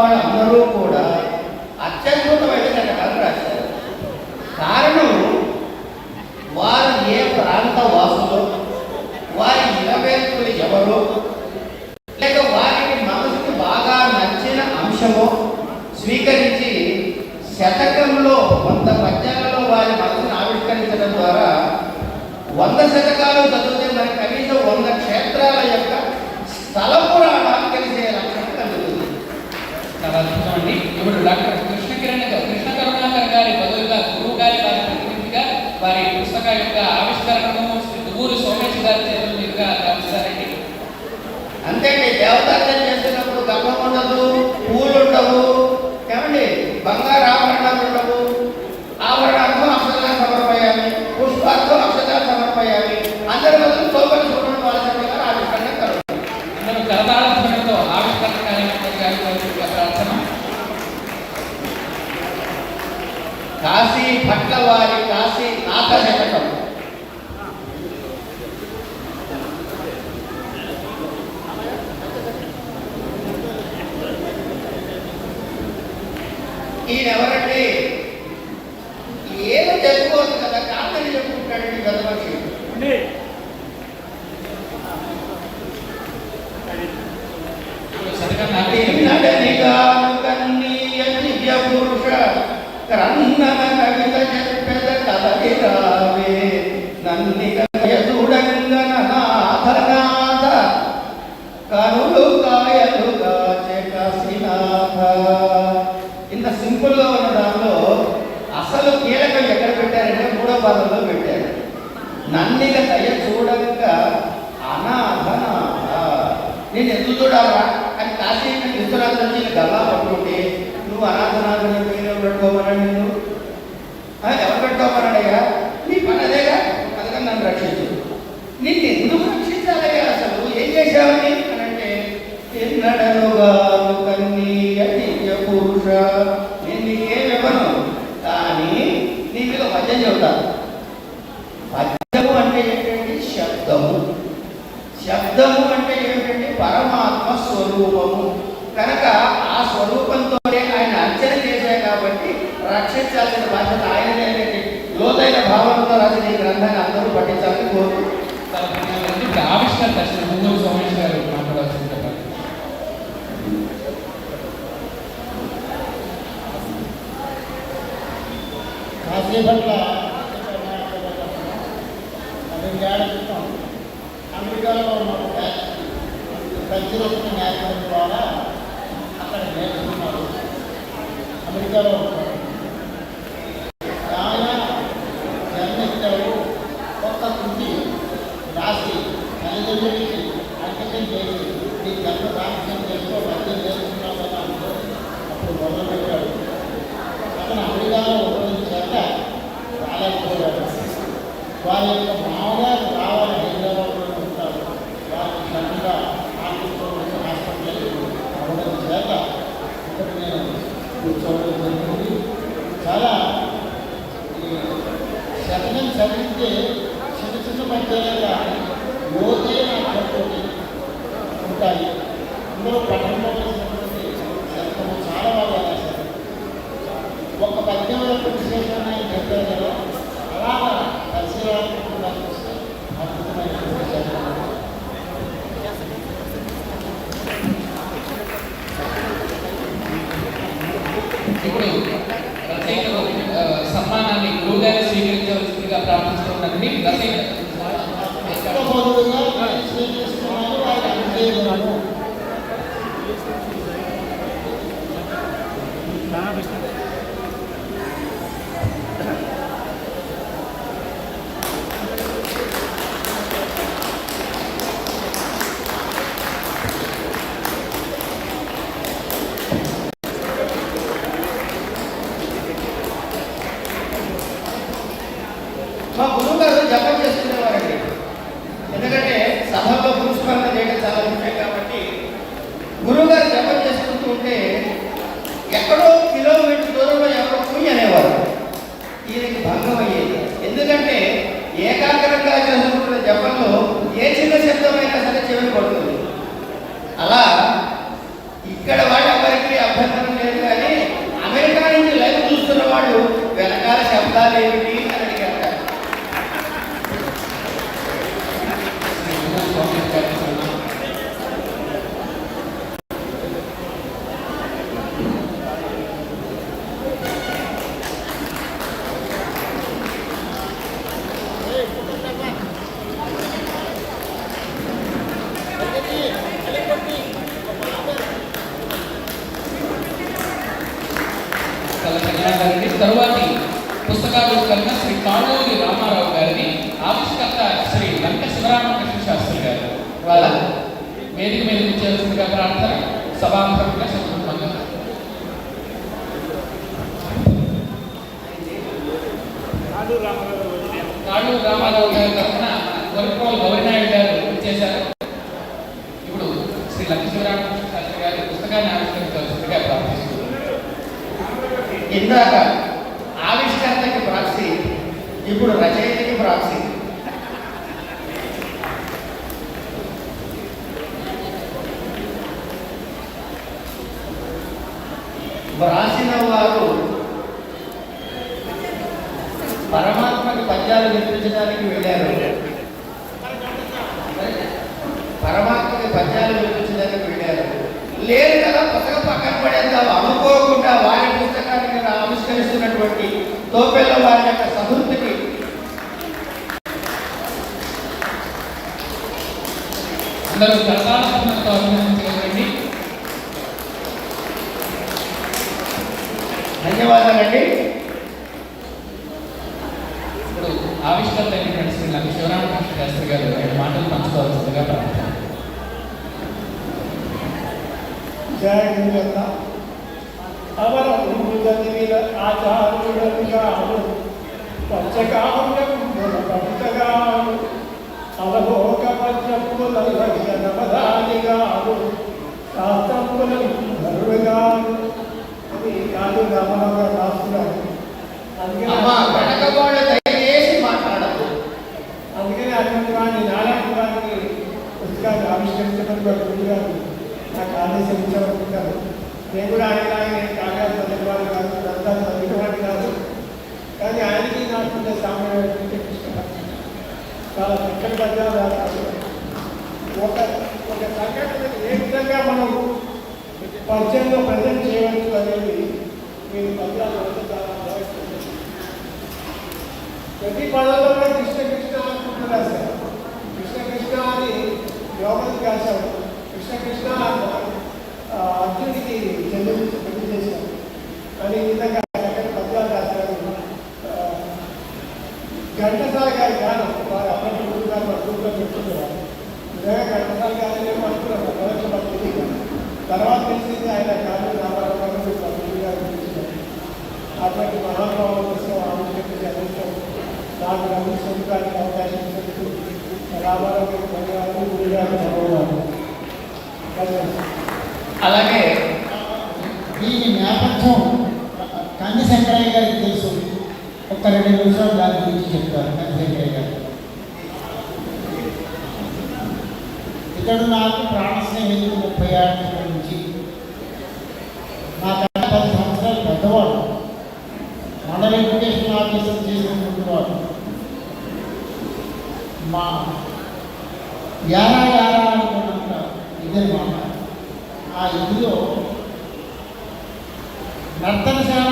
వాళ్ళందరూ కూడా అత్యద్భుతమైన కథలు రాశారు కారణం వారు ఏ ప్రాంత వాసులు వారి ఇలవేల్పులు ఎవరు లేక వారికి మనసుకు బాగా నచ్చిన అంశము స్వీకరించి శతకంలో కొంత పద్యాలలో వారి మనసును ఆవిష్కరించడం ద్వారా వంద శతకాలు చదివితే మరి కనీసం వంద క్షేత్రాల యొక్క స్థల పురాణాలు తెలిసే లక్షణం కలుగుతుంది చాలా అద్భుతం అండి ఇప్పుడు డాక్టర్ కృష్ణ కిరణ్ గారు కృష్ణ కరుణాకర్ గారి బదులుగా గురువు గారి వారి ప్రతినిధిగా వారి పుస్తక యొక్క ఆవిష్కరణను శ్రీ దువ్వూరు సోమేష్ గారి చేతుల మీదుగా గమనిస్తారండి అంతేండి దేవతార్చన చేస్తున్నప్పుడు గర్భం ఉండదు పూలు ఉండవు ఏమండి? బంగారు ఆభరణాలు ఉండవు. ఆభరణార్థం అక్షరాలు సమర్పయాలి పుష్పార్థం అక్షరాలు సమర్పయాలి. అందరి బదులు సోమరి సుబ్రహ్మణ్య వాళ్ళ గారు ఆవిష్కరణ కలుగుతుంది అందరూ కరతాళ ధ్వనితో ఆవిష్కరణ కార్యక్రమం గారి యొక్క ప్రార్థన కాశీ భట్ల వారి కాశీ నాథ శతకం ఈయన ఎవరండి ఏదో చెప్పుకోవచ్చు కదా కాదని చెప్పుకుంటాడండి పెద్ద మనిషి ఇప్పుడు శతకం నాటి నడనిగాను కన్నీయ దివ్య పురుష క్రన్నన కవిత చెప్పెద కదలిరావే నన్నిక చూడంగన నాథనాథ కనులు కాయలు కాచె కాశీనాథ ఇంత సింపుల్గా ఉన్న దానిలో అసలు కీలకం ఎక్కడ పెట్టారంటే మూడో పదంలో పెట్టారు. నన్నిక దయ చూడంగా అనాథనాథ నేను ఎందుకు చూడాలా అని కాశీ విశ్వనాథ్ వచ్చి గల్లా పట్టుకుంటే నువ్వు అనాథనాథని పేరు పెట్టుకోమన్నాడు నిన్ను? ఎవరు పెట్టుకోమన్నాడయ్యా నీ పని అదేగా? అందుకని నన్ను రక్షించు. నిన్ను ఎందుకు రక్షించాలయ్యా అసలు? ఏం చేశావని అని అంటే ఎన్నడలుగా కన్నీయ దివ్య పురుష నేను నీకేం ఇవ్వను కానీ నీ మీద పద్యం చెబుతాను పద్యము అంటే ఏంటంటే శబ్దము శబ్దము అంటే ఏమిటంటే పరమాత్మ స్వరూపము కనుక ఆ స్వరూపంతోనే ఆయన అర్చన చేశాయి కాబట్టి రక్షించాల్సిన బాధ్యత ఆయనదే అనేది లోతైన భావనతో రాసిన ఈ గ్రంథాన్ని అందరూ పఠించాలని ఇప్పుడు ఆవిష్కరణ దువ్వూరు సోమేష్ గారు మాట్లాడాల్సింది కాసేపట్ల పన్నెండేళ్ళ క్రితం అమెరికాలో ఉన్న ఒక బ్యాచ్ ప్రచురణ నేర్పడం ద్వారా అక్కడ నేర్చుకున్నారు అమెరికాలో ఉంటారు. ఆయన జన్మించారు కొత్త రాసి తల్లిదండ్రులకి అంకితం చేసి నీ జన్మ సాక్ష్యం చేసుకో మధ్య నేర్చుకున్నావు అప్పుడు మొదలుపెట్టాడు అతను అమెరికాలో ఉండడం చేత రాలేకపోయాడు. వారి యొక్క మామగారు రావాలి హైదరాబాద్లో ఉంటారు. వారికి హాస్పిటల్ అవ్వడం చేత ఇక్కడ నేను కూర్చోవడం జరిగింది చాలా శతకం చదివితే చిన్న చిన్న లోతైన ఉంటాయి. అందులో పట్టణంలో వచ్చినటువంటి శతకము చాలా బాగా రాశారు ఒక పద్యం యొక్క విశేషమైన చెప్పారు కదా అలాగా పరిశీలనాత్మకంగా చూస్తే అద్భుతమైనటువంటి శతకం ఇప్పుడు రచయితలు ఆ, సన్మానాన్ని గురువు గారు స్వీకరించవలసిందిగా ప్రార్థిస్తున్నారండి రచయిత వాళ్ళు వెనకాల శబ్దాలు ఏమిటి తరువాతి పుస్తకావిష్కరణ శ్రీ కాళూరి రామారావు గారిని ఆవిష్కర్త శ్రీ లంక శివరామకృష్ణ శాస్త్రి గారు. వాళ్ళ వేదిక మీద చేయాల్సిందిగా ప్రార్థన సభాముఖంగా సందర్భంగా కాళూరు రామారావు గారి తరఫున కొరకోలు గౌరీనాయుడు గారు చేశారు ఇప్పుడు శ్రీ లంక శివరామకృష్ణ శాస్త్రి గారి పుస్తకాన్ని ఆవిష్కరించాల్సిందిగా ప్రార్థిస్తున్నారు ఇందాక ఆవిష్కర్తకి ప్రాక్సీ ఇప్పుడు రచయితకి ప్రాక్సీ. వ్రాసిన వారు పరమాత్మకి పద్యాలు వినిపించడానికి వెళ్ళారు. పరమాత్మకి పద్యాలు వినిపించడానికి వెళ్ళారు. లేదు కదా పుస్తకం పక్కన పడేద్దాం అనుకోకుండా వారి పుస్తకాన్ని నేను ఆవిష్కరిస్తున్నటువంటి తోపెల్ల వారి యొక్క సహృతికి అందరూ కరతాళతో అభినందించగలరండి. ధన్యవాదాలండి. ఇప్పుడు ఆవిష్కర్త అయినటువంటి శ్రీ లంక శివరామకృష్ణ శాస్త్రి గారు రెండు మాటలు పంచుకోవాల్సిందిగా ప్రార్థన జయ గురువల్ల అవర భూమిల ఆచార్యుడగాను పంచకామ్యం పంచగాను అవభోగ పద్యముల నవదానిగాను శాస్త్రముల ధరుడుగాను అది కాదు రామరావు రాస్తున్నారు అమ్మా వెనకబోడ దయచేసి మాట్లాడదు అందుకని అటువంటి వాడిని నాలాంటి వాడిని ఆవిష్కరించడం గురువు గారు నాకు ఆదేశించబడుతుంటారు నేను కూడా ఆయన ఆయన కాగాలు చదివేవాడు కాదు అంతా చదివేవాడు కాదు. కానీ ఆయనకి నాకు ఉండే సామాన్యమైనటువంటి చాలా చక్కటి పద్యాలు రాస్తారు ఒక ఒక సంఘటన ఏ విధంగా మనం పరిచయంలో ప్రజెంట్ చేయవచ్చు అనేది మీరు పద్యాలు చాలా ప్రతి పదంలో కూడా కృష్ణ కృష్ణ అనుకుంటూ రాశారు కృష్ణ కృష్ణ అని యోగకి రాశారు. కృష్ణ కృష్ణ అర్జునుడికి చెల్లెలు పెళ్ళి చేశారు కానీ ఈ విధంగా చక్కటి పద్యాలు రాశారు ఆ, ఘంటసాల గారి గానం వారు అప్పటి గురువు గారు మా గ్రూప్లో చెప్తున్నారు నిజంగా ఘంటసాల గారిని అనుకున్నారు మొదటి పద్ధతి తర్వాత తెలిసింది ఆయన కాదు రామారావు గారు మా గురువు గారు పిలిచినారు అటువంటి మహానుభావుల కోసం ఆవిష్కరించి అందించడం నాకు అందించడానికి అవకాశం ఇచ్చినందుకు రామారావు గారికి ధన్యవాదాలు గురి గారికి ధన్యవాదాలు ధన్యవాదాలు అలాగే దీని నేపథ్యం కంది శంకరయ్య గారికి తెలుసు ఒక రెండు నిమిషాలు దాని గురించి చెప్తారు. కంది గారు ఇతడు నాకు ప్రాణ స్నేహితుడు ముప్పై ఆరు నుంచి. నాకన్నా పది సంవత్సరాలు పెద్దవాడు. మండల ఎడ్యుకేషన్ ఆఫీసర్ చేసినటువంటి వాడు మా యారా యారా అనుకుంటున్నా ఇదే మాట ఆ ఇదిలో నర్తనశాల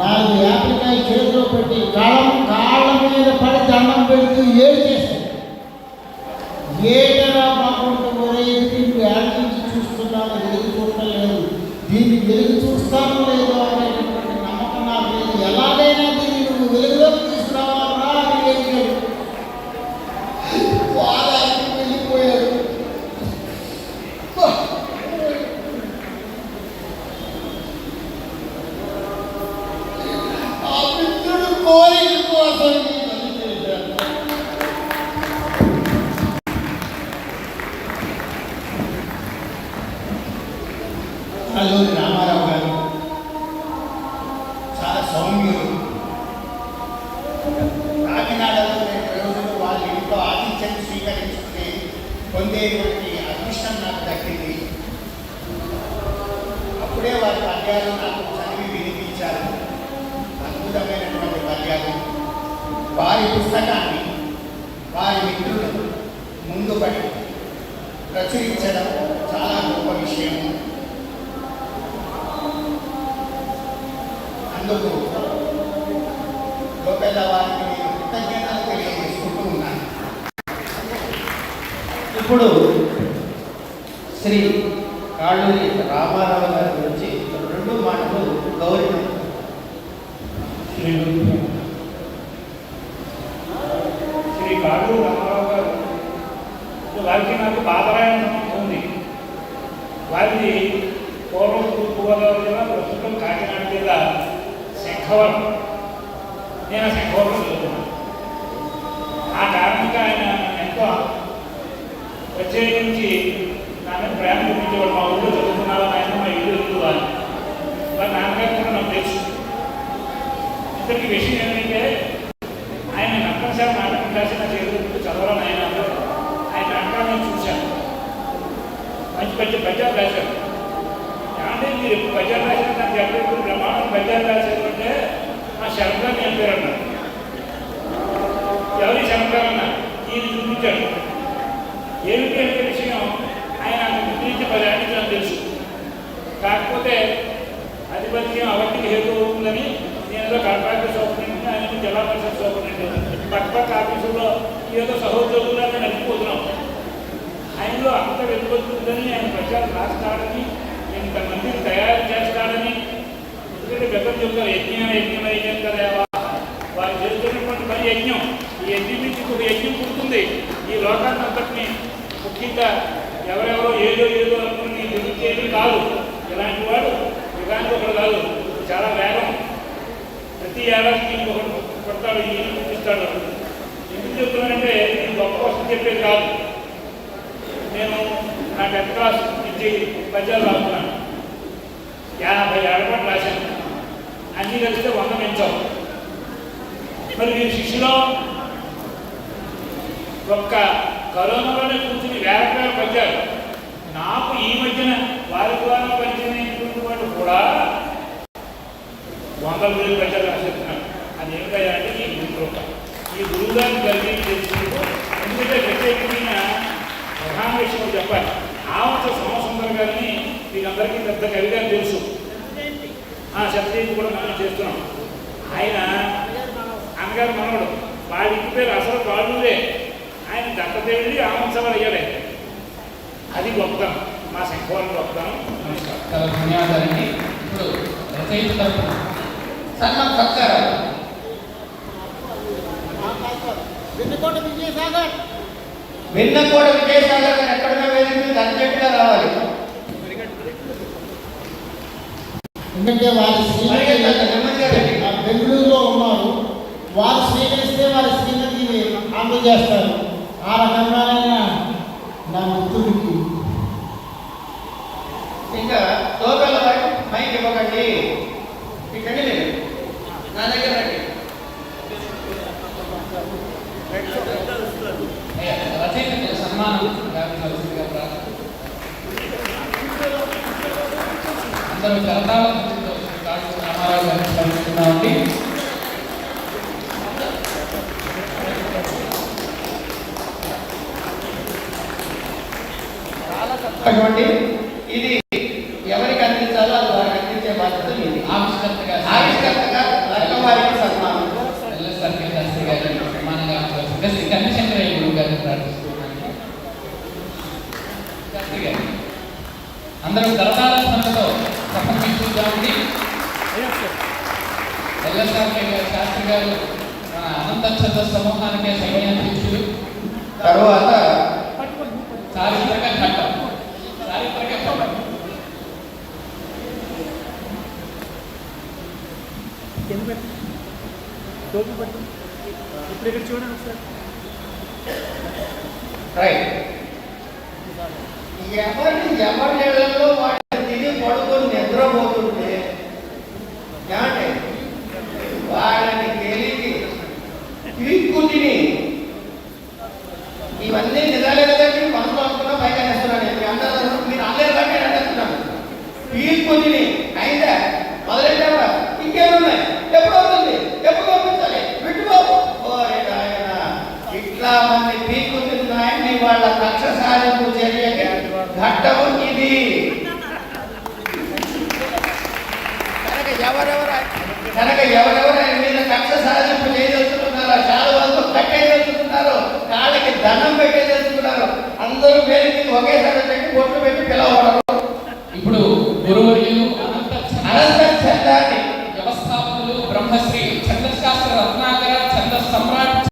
నాలుగు యాపికాయ చేతిలో పెట్టి కాళ్ళ కాళ్ళ మీద పడి దండం పెడుతూ ఏడు చేశాడు వారి పుస్తకాన్ని వారి మిత్రులు ముందు పడి ప్రచురించడం చాలా గొప్ప విషయం. అందుకు లోకల్ వారికి నేను కృతజ్ఞతలు తెలియజేసుకుంటూ ఉన్నాను. ఇప్పుడు శ్రీ కాళ్ళూరి రామారావు గారి గురించి రెండు మాటలు గౌరవం శ్రీ శ్రీ కాడు రామారావు గారు వారికి నాకు బాధరాయణ సంబంధం ఉంది వారిది పూర్వం తూర్పుగోదావరి జిల్లా ప్రస్తుతం కాకినాడ జిల్లా శంఖవరం నేను ఆ శంఖవరం చదువుతున్నాను ఆ కారణంగా ఆయన ఎంతో ప్రత్యేకించి నా మీద ప్రేమ చూపించేవాడు మా ఊళ్ళో చదువుకున్నారు ఆయన మా ఇల్లు ఎదురు వాళ్ళు వారి నాన్నగారు కూడా నాకు తెలుసు ఇక్కడికి విషయం ఏంటంటే ఆయన నక్కసారి నాటకం రాసిన చేతులు చదవడం ఆయన ఆయన నాటకాన్ని చూశాను. మంచి మంచి పద్యాలు రాశారు. అంటే మీరు ఎప్పుడు పద్యాలు రాశారు నాకు ఎప్పుడు ప్రమాణం పద్యాలు రాశారు అంటే మా శంకర్ నేను పేరు ఎవరి శంకర్ ఈయన చూపించాడు. ఏమిటి అంటే విషయం ఆయన అంత గురించి పదేళ్ళ తెలుసు. కాకపోతే ఆధిపత్యం అవన్నీ హేతు అవుతుందని నేను ఏదో కాంట్రాక్టర్ సూపరింటెండెంట్ ఆయన జిల్లా పరిషత్ సూపరింటెండెంట్ పక్క పక్క ఆఫీసుల్లో ఏదో సహోద్యోగులాగా నడిచిపోతున్నాం ఆయనలో అంత వెళ్ళిపోతుందని ఆయన ప్రచారం రాస్తాడని ఇంతమందిని తయారు చేస్తాడని ఎందుకంటే గతం చెప్తారు యజ్ఞం యజ్ఞం యజ్ఞం కదా వారు చేస్తున్నటువంటి పని యజ్ఞం. ఈ యజ్ఞం నుంచి ఒక యజ్ఞం పుడుతుంది. ఈ లోకాన్ని అంతటిని ముఖ్యంగా ఎవరెవరో ఏదో ఏదో అనుకుని దిగుచేది కాదు. ఇలాంటి వాడు ఇలాంటి ఒకడు కాదు. చాలా వేగం. ప్రతి ఏడాదికి ఇంకొకటి కొడతాడు ఈ చూపిస్తాడు ఎందుకు చెప్తున్నానంటే నేను గొప్ప కోసం చెప్పేది కాదు. నేను నా టెన్త్ క్లాస్ నుంచి పద్యాలు రాస్తున్నాను యాభై ఏడపాటు రాశాను. అన్నీ కలిస్తే వంద పెంచాం. మరి మీరు శిష్యులో ఒక్క కరోనాలోనే కూర్చుని వేల పద్యాలు నాకు ఈ మధ్యన వారి ద్వారా పరిచయమైనటువంటి వాళ్ళు కూడా వందల వేలు ప్రజలు రాసేస్తున్నారు అది ఏమిటయ్యా అంటే ఈ గురు కృప ఈ గురువు గారిని కలిగి తెలుసుకుంటూ ఎందుకంటే ప్రత్యేకమైన ప్రధాన విషయం చెప్పాలి. ఆవంత సోమసుందర్ గారిని మీకందరికీ పెద్ద కవిగా తెలుసు. ఆ సత్యజీవి కూడా మనం చేస్తున్నాం. ఆయన అన్నగారు మనవడు. వాడి ఇంటి పేరు అసలు వాళ్ళుదే ఆయన దత్తదేవుడి ఆవంశవాడు అయ్యాడు. అది గొప్పతనం. మా శంఖవరం గొప్పతనం. నమస్కారం. ధన్యవాదాలండి. ఇప్పుడు రచయిత తరఫున సన్మాన్ సత్కారాలు వెన్నుకోట విజయసాగర్. విన్నకోట విజయసాగర్ గారు ఎక్కడున్నా వేదిక మీద అర్జెంటుగా రావాలి. ఎందుకంటే వారి బెంగళూరులో ఉన్నారు. వారు స్వీకరిస్తే వారి శ్రీమతి అందజేస్తారు ఆ రకంగానైనా నా మిత్రుడికి. ఇంకా లోకల్ వారికి మైక్ ఇవ్వకండి ఇక్కడి లేదు నా దగ్గర రండి అయ్యా, సన్మానం గావించవలసిందిగా ప్రార్థన అందరూ కరతాళ ధ్వనితో రామారావు గారిని స్మరిస్తున్నామండి అటువంటి ఇది ఎవరికి అందించాలో అది వారికి అందించే బాధ్యత ఇది ఆవిష్కర్తగా ఆవిష్కర్తగా లక్కం వారికి సన్మానం ఎల్ఎస్ఆర్ కే శాస్త్రి గారిని సన్మానంగా ఉంచవలసిందిగా శ్రీ కన్నిశంకరయ్య గురువు గారిని ప్రార్థిస్తున్నాను శాస్త్రి గారు అందరూ కరతాళ ధ్వనితో సమర్పించుద్దామండి ఎల్ఎస్ఆర్ కే గారు శాస్త్రి గారు మన అనంత ఛంద సమూహానికే సైన్యాధ్యక్షులు తరువాత చారిత్రక ఘట్టం. చారిత్రక ఘట్టం. ఇప్పుడు ఇక్కడ చూడండి ఒకసారి. రైట్. ఎవరి ఎవరి నెలల్లో వాడిని తిరిగి పడుకొని నిద్రపోతుంటే ఏమంటే వాళ్ళని తెలిగి క్విక్కు తిని. ఇవన్నీ నిజాలే కదండి మనసులో అనుకున్నా పైగా నేస్తున్నాను మీరు అందరూ మీరు అందరూ కంటే అంటేస్తున్నాను పీల్పు తిని. అయిందా మొదలెట్టారా ఇంకేమున్నాయి? ఎప్పుడు అవుతుంది? ఎప్పుడు పంపించాలి? విట్టుబాబు ఇట్లా మంది పీల్పు తిన్నాయని వాళ్ళ కక్ష సాధింపు చర్యకి ఘట్టము ఇది కనుక ఎవరెవరు కనుక ఎవరెవరు ఆయన మీద కక్ష సాధింపు చేయదలుచుకున్నారో శాలువాలతో కట్టేదలుచుకున్నారో కాళ్ళకి దండం పెట్టేదలుచుకున్నారో అందరూ పేరుకి ఒకేసారి పెట్టి బొట్లు పెట్టి పిలవడం ఇప్పుడు గురువర్యులు అనంత అనంత చందాన్ని